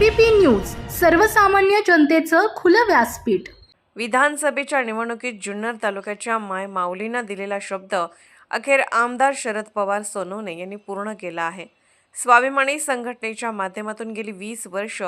ABP news सर्वसामान्य जनतेचं खुलं व्यासपीठ. विधानसभेच्या निवडणुकीत जुन्नर तालुक्याच्या माय माऊलींना दिलेला शब्द अखेर आमदार शरद पवार सोनवणे यांनी पूर्ण केला आहे. स्वाभिमानी संघटनेच्या माध्यमातून गेली वीस वर्ष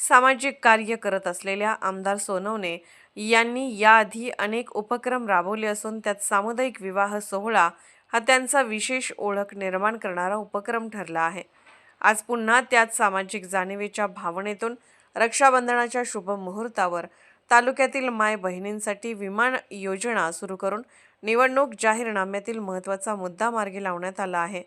सामाजिक कार्य करत असलेल्या आमदार सोनवणे यांनी याआधी अनेक उपक्रम राबवले असून त्यात सामुदायिक विवाह सोहळा हा त्यांचा विशेष ओळख निर्माण करणारा उपक्रम ठरला आहे. आज पुन्हा त्याच सामाजिक जाणीवेच्या भावनेतून रक्षाबंधनाच्या शुभ मुहूर्तावर तालुक्यातील माय बहिणींसाठी विमान योजना सुरू करून निवडणूक जाहीरनाम्यातील महत्त्वाचा मुद्दा मार्गी लावण्यात आला आहे.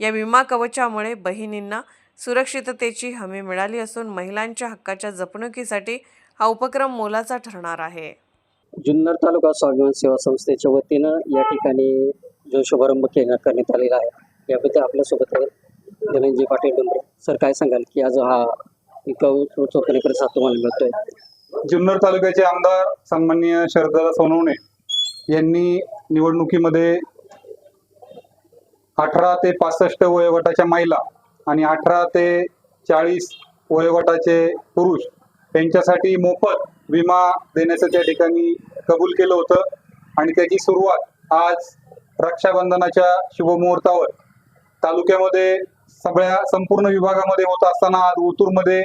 या विमा कवचामुळे बहिणींना सुरक्षिततेची हमी मिळाली असून महिलांच्या हक्काच्या जपणुकीसाठी हा उपक्रम मोलाचा ठरणार आहे. जुन्नर तालुका स्वाभिमान सेवा संस्थेच्या वतीनं या ठिकाणी जो शुभारंभ करण्यात आलेला आहे. याबद्दल आपल्यासोबत धनंजय पाटील डोंबरे सर काय सांगाल की आज हा तुम्हाला मिळतोय? जुन्नर तालुक्याचे आमदार सन्मान्य शरदा सोनवणे यांनी निवडणुकीमध्ये अठरा ते पासष्ट वयोगटाच्या महिला आणि अठरा ते चाळीस वयोगटाचे पुरुष यांच्यासाठी मोफत विमा देण्याचं त्या ठिकाणी कबूल केलं होतं. आणि त्याची सुरुवात आज रक्षाबंधनाच्या शुभमुहूर्तावर तालुक्यामध्ये सगळ्या संपूर्ण विभागामध्ये होत असताना आज ओतूरमध्ये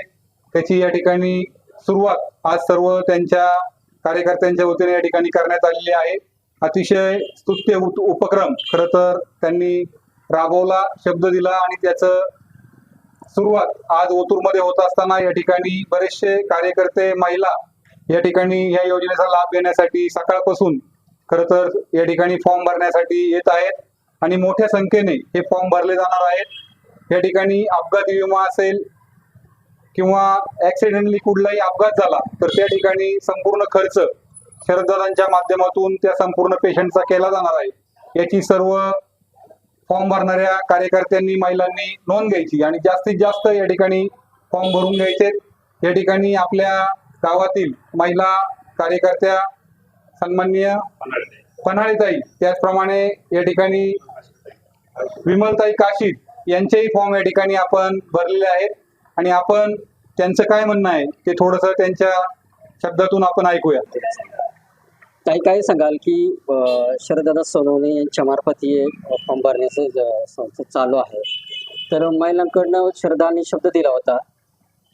त्याची या ठिकाणी सुरुवात आज सर्व त्यांच्या कार्यकर्त्यांच्या वतीने या ठिकाणी करण्यात आलेली आहे. अतिशय स्तुत्य उपक्रम. खरं तर त्यांनी राबवला शब्द दिला आणि त्याचं सुरुवात आज ओतूरमध्ये होत असताना या ठिकाणी बरेचसे कार्यकर्ते महिला या ठिकाणी या योजनेचा लाभ घेण्यासाठी सकाळपासून खरं तर या ठिकाणी फॉर्म भरण्यासाठी येत आहेत. आणि मोठ्या संख्येने हे फॉर्म भरले जाणार आहेत. या ठिकाणी अपघाती विमा असेल किंवा ऍक्सिडेंटली कुठलाही अपघात झाला तर त्या ठिकाणी संपूर्ण खर्च शरददादांच्या माध्यमातून त्या संपूर्ण पेशंटचा केला जाणार आहे. याची सर्व फॉर्म भरणाऱ्या कार्यकर्त्यांनी महिलांनी नोंद घ्यायची आणि जास्तीत जास्त या ठिकाणी फॉर्म भरून घ्यायचे. या ठिकाणी आपल्या गावातील महिला कार्यकर्त्या सन्माननीय पन्हाळीताई त्याचप्रमाणे या ठिकाणी विमलताई काशीद यांचेही फॉर्म या ठिकाणी आपण भरलेले आहेत. आणि आपण त्यांचं काय म्हणणं आहे ते थोडंसं त्यांच्या शब्दातून आपण ऐकूया. काही काय सांगाल की शरददादा सोनवणे यांच्या मार्फत हे फॉर्म भरण्याचं चालू आहे. तर महिलांकडनं शरदाने शब्द दिला होता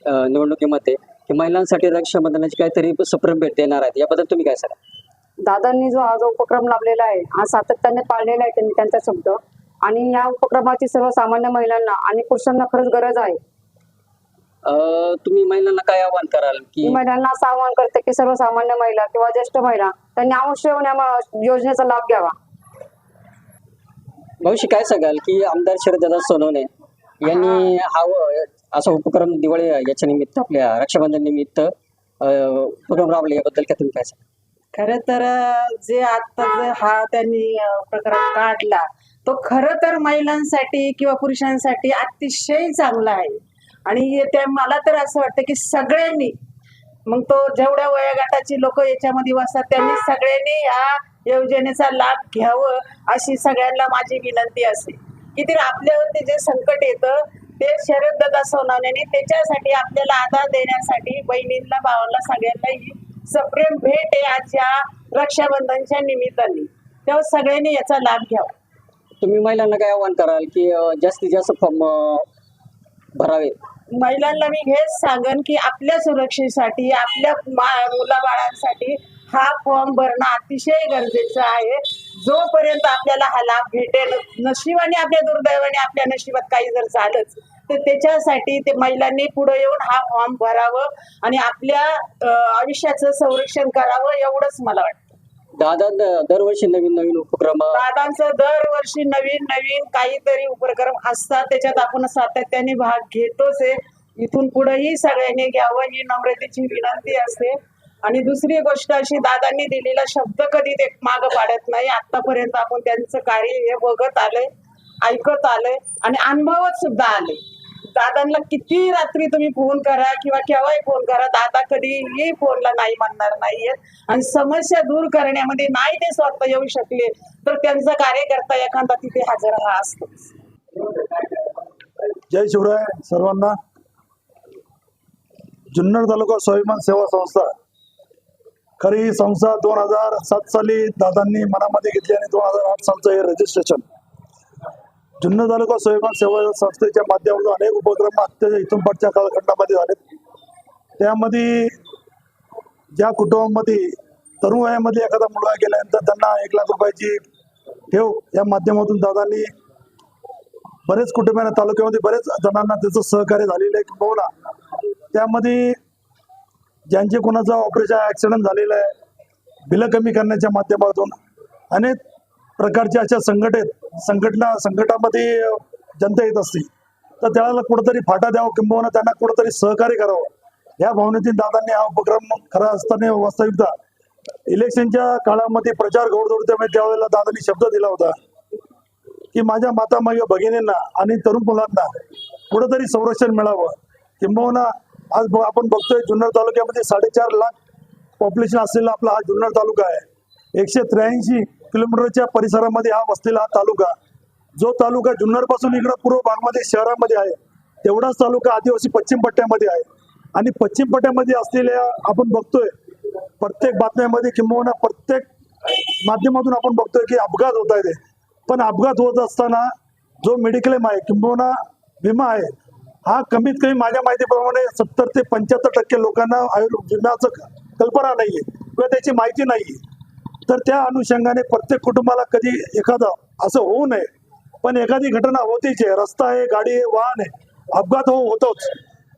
निवडणुकीमध्ये की महिलांसाठी रक्षाबंधनाची काहीतरी सप्रम भेट देणार आहेत. याबद्दल तुम्ही काय सांगा दादांनी जो हा जो उपक्रम लाभलेला आहे हा सातत्याने पाळलेला आहे त्यांनी त्यांचा शब्द. आणि या उपक्रमाची सर्वसामान्य महिलांना आणि पुरुषांना खरंच गरज आहे. अं, तुम्ही महिलांना काय आवाहन कराल मी की महिलांना असं आवाहन करते की सर्वसामान्य महिला किंवा ज्येष्ठ महिला त्यांनी अवश्य येऊन या म- योजनेचा लाभ घ्यावा. भविष्य काय सांगाल की आमदार शरददादा सोनवणे यांनी हा. व- असा उपक्रम दिवाळी याच्या निमित्त आपल्या रक्षाबंधन निमित्त अं, उपक्रम राबवले याबद्दल काय तुम्ही काय सांगा खर तर अं, जे आता जे हा त्यांनी अं, प्रकार काढला तो खर तर महिलांसाठी किंवा पुरुषांसाठी अतिशय चांगला आहे. आणि हे त्या मला तर असं वाटतं की सगळ्यांनी मग तो जेवढ्या वयोगटाची लोक याच्यामध्ये बसतात त्यांनी सगळ्यांनी या योजनेचा लाभ घ्यावं अशी सगळ्यांना माझी विनंती असते की तर आपल्यावरती जे संकट येतं ते शरद सोनवण्याने त्याच्यासाठी आपल्याला आधार देण्यासाठी बहिणींना भावांना सगळ्यांना ही सप्रेम भेट आहे आज या रक्षाबंधनच्या निमित्ताने. तेव्हा सगळ्यांनी याचा लाभ घ्यावा. तुम्ही महिलांना काय आव्हान कराल की जास्तीत जास्त फॉर्म भरावे? महिलांना मी हेच सांगेन की आपल्या सुरक्षेसाठी आपल्या मा- मुलाबाळांसाठी हा फॉर्म भरणं अतिशय गरजेचं आहे. जोपर्यंत आपल्याला हा लाभ भेटेल नशिबाने आपल्या दुर्दैवाने आपल्या नशिबात काही जर झालंच तर त्याच्यासाठी ते महिलांनी पुढे येऊन हा फॉर्म भरावं आणि आपल्या आयुष्याचं संरक्षण करावं एवढंच मला वाटतं. दादा द- दरवर्षी नवीन नवीन उपक्रम दादांचं दरवर्षी नवीन नवीन काहीतरी उपक्रम असतात. त्याच्यात आपण सातत्याने भाग घेतोच आहे. इथून पुढेही सगळ्यांनी घ्यावं ही नम्रतेची विनंती असते. आणि दुसरी गोष्ट अशी दादांनी दिलेला शब्द कधी ते माग पाडत नाही. आतापर्यंत आपण त्यांचं कार्य हे बघत आलंय ऐकत आलंय आणि अनुभवत सुद्धा आले दादांना किती रात्री तुम्ही फोन करा किंवा केव्हाही फोन करा दादा कधीही फोनला नाही म्हणणार नाहीयेत. आणि समस्या दूर करण्यामध्ये नाही ते स्वतः येऊ शकले तर त्यांचा कार्यकर्ता एखादा तिथे हजर हा असतो. जय शिवराय सर्वांना. जुन्नर तालुका स्वाभिमान सेवा संस्था. खरी ही संस्था दोन हजार सात साली दादांनी मनामध्ये घेतली आणि दोन हजार आठ सालचं हे रजिस्ट्रेशन जुन्नर तालुका स्वयंपाक सेवा संस्थेच्या माध्यमातून अनेक उपक्रम अत्यंत इथून पडच्या कालखंडामध्ये झाले त्यामध्ये ज्या कुटुंबामध्ये तरुण वयामध्ये एखादा मुलगा गेल्यानंतर त्यांना एक लाख रुपयाची ठेव या माध्यमातून दादांनी बरेच कुटुंबांना तालुक्यामध्ये बरेच जणांना त्याचं सहकार्य झालेलं आहे. किंबहुना त्यामध्ये ज्यांचे कोणाचा ऑपरेशन ॲक्सिडेंट झालेला आहे बिलं कमी करण्याच्या माध्यमातून अनेक प्रकारच्या अशा संघटित संघटना संकटामध्ये जनता येत असते. तर त्याला कुठंतरी फाटा द्यावा किंबहुना त्यांना कुठंतरी सहकार्य करावं. या भावनेतील दादांनी हा उपक्रम खरा असताना वास्तविकता. इलेक्शनच्या काळामध्ये प्रचार घोडदौड त्यावेळेला दादांनी शब्द दिला होता की माझ्या माता माझ्या भगिनींना आणि तरुण मुलांना कुठंतरी संरक्षण मिळावं. किंबहुना आज आपण बघतोय जुन्नर तालुक्यामध्ये साडेचार लाख पॉप्युलेशन असलेला आपला हा जुन्नर तालुका आहे. एकशे त्र्याऐंशी किलोमीटरच्या परिसरामध्ये हा वसलेला हा तालुका. जो तालुका जुन्नरपासून इकडं पूर्व भागमध्ये शहरामध्ये आहे तेवढाच तालुका आदिवासी पश्चिम पट्ट्यामध्ये आहे. आणि पश्चिम पट्ट्यामध्ये असलेल्या आपण बघतोय प्रत्येक बातम्यामध्ये किंबहुना प्रत्येक माध्यमातून आपण बघतोय की अपघात होत आहे पण अपघात होत असताना जो मेडिक्लेम आहे किंबहुना विमा आहे हा कमीत कमी माझ्या माहितीप्रमाणे सत्तर ते पंच्याहत्तर टक्के लोकांना आयुर्विम्याचं कल्पना नाहीये किंवा त्याची माहिती नाहीये. तर त्या अनुषंगाने प्रत्येक कुटुंबाला कधी एखादं असं होऊ नये. पण एखादी घटना होतीच आहे. रस्ता आहे गाडी आहे वाहन आहे. अपघात हो होतोच.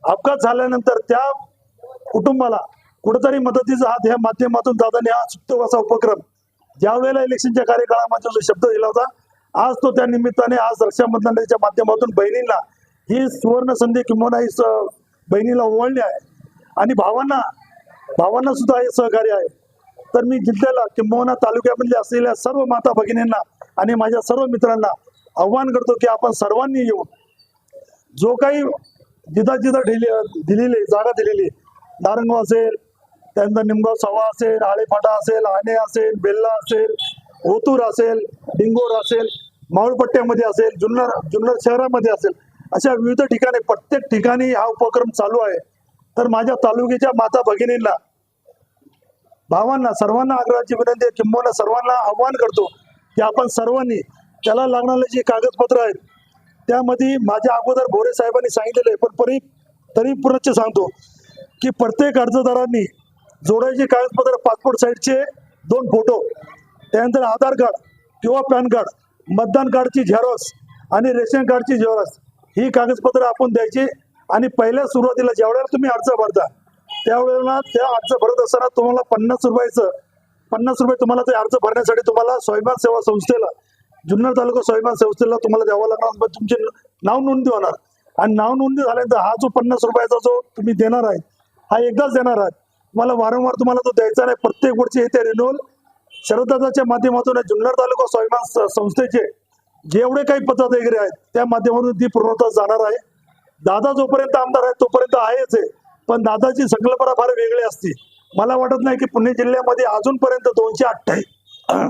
अपघात झाल्यानंतर त्या कुटुंबाला कुठेतरी मदतीचा हात ह्या माध्यमातून दादाने हा सुप्त असा उपक्रम ज्या वेळेला इलेक्शनच्या कार्यकाळामध्ये जो शब्द दिला होता आज तो त्या निमित्ताने आज रक्षाबंधनाच्या माध्यमातून बहिणींना ही सुवर्ण संधी किंवा ही स- बहिणीला ओवळली आहे. आणि भावांना भावांना सुद्धा हे सहकार्य आहे. तर मी जिल्ह्याला किंबहुना तालुक्यामधल्या असलेल्या सर्व माता भगिनींना आणि माझ्या सर्व मित्रांना आव्हान करतो की आपण सर्वांनी येऊन जो काही जिदा जिदा दिली दिलेली जागा दिलेली नारंगाव असेल त्यानंतर निमगाव सवा असेल आळेफाटा असेल आणे असेल बेल्ला असेल ओतूर असेल डिंगोर असेल माऊळपट्ट्यामध्ये असेल जुन्नर जुन्नर शहरामध्ये असेल अशा विविध ठिकाणी प्रत्येक ठिकाणी हा उपक्रम चालू आहे. तर माझ्या तालुक्याच्या माता भगिनींना भावांना सर्वांना आग्रहाची विनंती आहे किंबहुना सर्वांना आव्हान करतो की आपण सर्वांनी त्याला लागणारे जे कागदपत्र आहेत त्यामध्ये माझ्या अगोदर भोरे साहेबांनी सांगितलेलं आहे पण परी तरी पुनश्च सांगतो की प्रत्येक अर्जदारांनी जोडायचे कागदपत्र पासपोर्ट साईजचे दोन फोटो त्यानंतर आधार कार्ड किंवा पॅन कार्ड मतदान कार्डची झेरॉक्स आणि रेशन कार्डची झेरॉक्स ही कागदपत्र आपण द्यायची आणि पहिल्या सुरुवातीला जेवढ्याला तुम्ही अर्ज भरता त्यावेळेला त्या अर्ज भरत असताना तुम्हाला पन्नास रुपयाचं पन्नास रुपये तुम्हाला ते अर्ज भरण्यासाठी तुम्हाला स्वाभिमान सेवा संस्थेला जुन्नर तालुका स्वाभिमान संस्थेला तुम्हाला द्यावा लागणार. मग तुमचे नाव नोंदणी होणार. आणि नाव नोंदणी झाल्यानंतर हा जो पन्नास रुपयाचा जो तुम्ही देणार आहे हा एकदाच देणार आहात तुम्हाला वारंवार तुम्हाला तो द्यायचा नाही. प्रत्येक वर्षी हे ते रिन्युअल शरदाच्या माध्यमातून जुन्नर तालुका स्वाभिमान संस्थेचे जेवढे काही पद्धत वगैरे आहेत त्या माध्यमातून ती पूर्णतः जाणार आहे. दादा जोपर्यंत आमदार आहे तोपर्यंत आहेच आहे. पण दादाची संकल्पना फार वेगळी असते मला वाटत नाही की पुणे जिल्ह्यामध्ये अजूनपर्यंत दोनशे अठ्ठ्या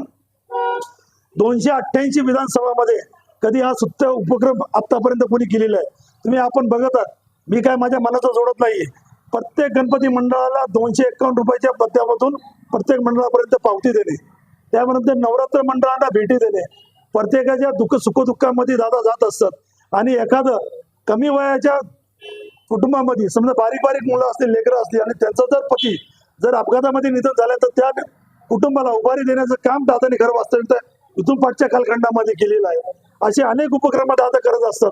दोनशे अठ्ठ्याऐंशी विधानसभामध्ये कधी हा सुत्त उपक्रम आतापर्यंत कोणी केलेला आहे. तुम्ही आपण बघत आहात. मी काय माझ्या मनाचं जोडत नाहीये. प्रत्येक गणपती मंडळाला दोनशे एकावन्न रुपयाच्या माध्यमातून प्रत्येक मंडळापर्यंत पावती देणे. त्यानंतर नवरात्र मंडळांना भेटी देणे. प्रत्येकाच्या दुःख सुखदुःखामध्ये दादा जात असतात. आणि एखादं कमी वयाच्या कुटुंबामध्ये समजा बारीक बारीक मुलं असतील लेकरं असतील आणि त्यांचा जर पती जर अपघातामध्ये निधन झालं तर त्या कुटुंबाला उभारी देण्याचं काम दादाने खरं वास्तविकता इथून पाठच्या कालखंडामध्ये केलेलं आहे. असे अनेक उपक्रम दादा करत असतात.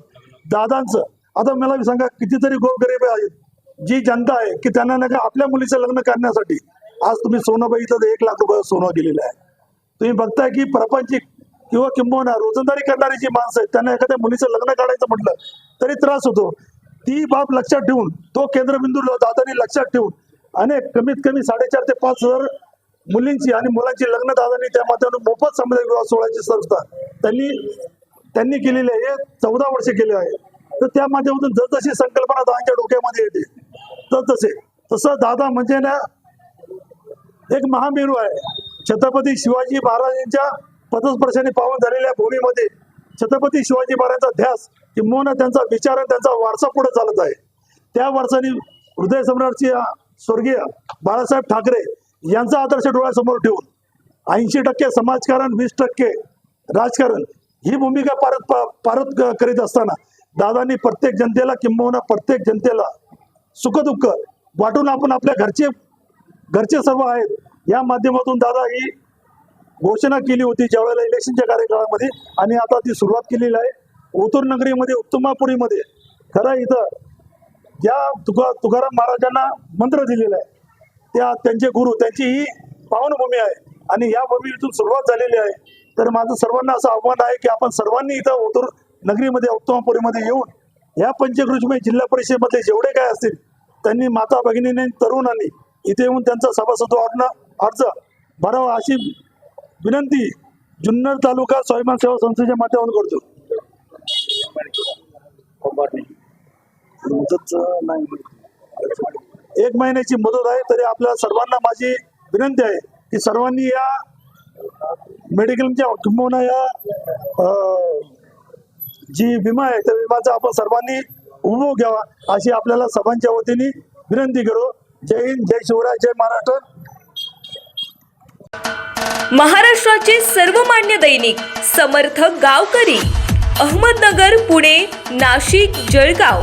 दादांचं आता मला सांगा कितीतरी गोरगरीब आहेत जी जनता आहे की त्यांना नका आपल्या मुलीचं लग्न करण्यासाठी. आज तुम्ही सोनं बघितलं तर एक लाख रुपये सोनं गेलेलं आहे. तुम्ही बघताय की प्रपंचिक किंवा किंबहुना रोजंदारी करणारी जी माणसं आहेत त्यांना एखाद्या मुलीचं लग्न काढायचं म्हटलं तरी त्रास होतो. ती बाब लक्षात ठेवून तो केंद्रबिंदू दादानी लक्षात ठेवून अनेक कमीत कमी साडेचार ते पाच हजार मुलींची आणि मुलांची लग्न दादानी त्या माध्यमातून मोफत सामुदायिक विवाह सोहळ्याची संस्था त्यांनी त्यांनी केलेली आहे हे चौदा वर्ष केले आहे. तर त्या माध्यमातून जसजशी संकल्पना दादांच्या डोक्यामध्ये येते तसतसे तसं दादा म्हणजे ना एक महामेरू आहे. छत्रपती शिवाजी महाराजांच्या पदस्पर्शाने पावन झालेल्या भूमीमध्ये छत्रपती शिवाजी महाराजांचा ध्यास किंबहुना त्यांचा विचार आणि त्यांचा वारसा पुढे चालत आहे. त्या वारसाने हृदय सम्राटची स्वर्गीय बाळासाहेब ठाकरे यांचा आदर्श डोळ्यासमोर ठेवून ऐंशी टक्के समाजकारण वीस टक्के राजकारण ही भूमिका पारत पारत करीत असताना दादांनी प्रत्येक जनतेला किंबहुना प्रत्येक जनतेला सुखदुःख वाटून आपण आपल्या घरचे घरचे सर्व आहेत. या माध्यमातून दादा ही घोषणा केली होती ज्यावेळेला इलेक्शनच्या कार्यकाळामध्ये आणि आता ती सुरुवात केलेली आहे. ओतूर नगरीमध्ये उत्तमापुरीमध्ये खरं इथं ज्या तुका तुकाराम महाराजांना मंत्र दिलेला आहे त्या त्यांचे गुरु त्यांची ही पावनभूमी आहे आणि या भूमीतून सुरुवात झालेली आहे. तर माझं सर्वांना असं आव्हान आहे की आपण सर्वांनी इथं ओतूर नगरीमध्ये उत्तमापुरीमध्ये येऊन या पंचकृषीमय जिल्हा परिषदेमध्ये जेवढे काय असतील त्यांनी माता भगिनीने तरुणांनी इथे येऊन त्यांचा सभासद अर्ज अर्ज भरावा अशी विनंती जुन्नर तालुका स्वाभिमान सेवा संस्थेच्या माध्यमातून करतो. मदत नाही एक महिन्याची मुदत आहे तरी आपल्या सर्वांना माझी विनंती आहे की सर्वांनी या मेडिकलच्या किंबहुना या जी विमा आहे त्या विमाचा आपण सर्वांनी उपभोग घ्यावा अशी आपल्याला सर्वांच्या वतीने विनंती करू. जय हिंद जय शिवराय जय महाराष्ट्र. महाराष्ट्राचे सर्वमान्य दैनिक समर्थ गावकरी अहमदनगर पुणे नाशिक जळगाव.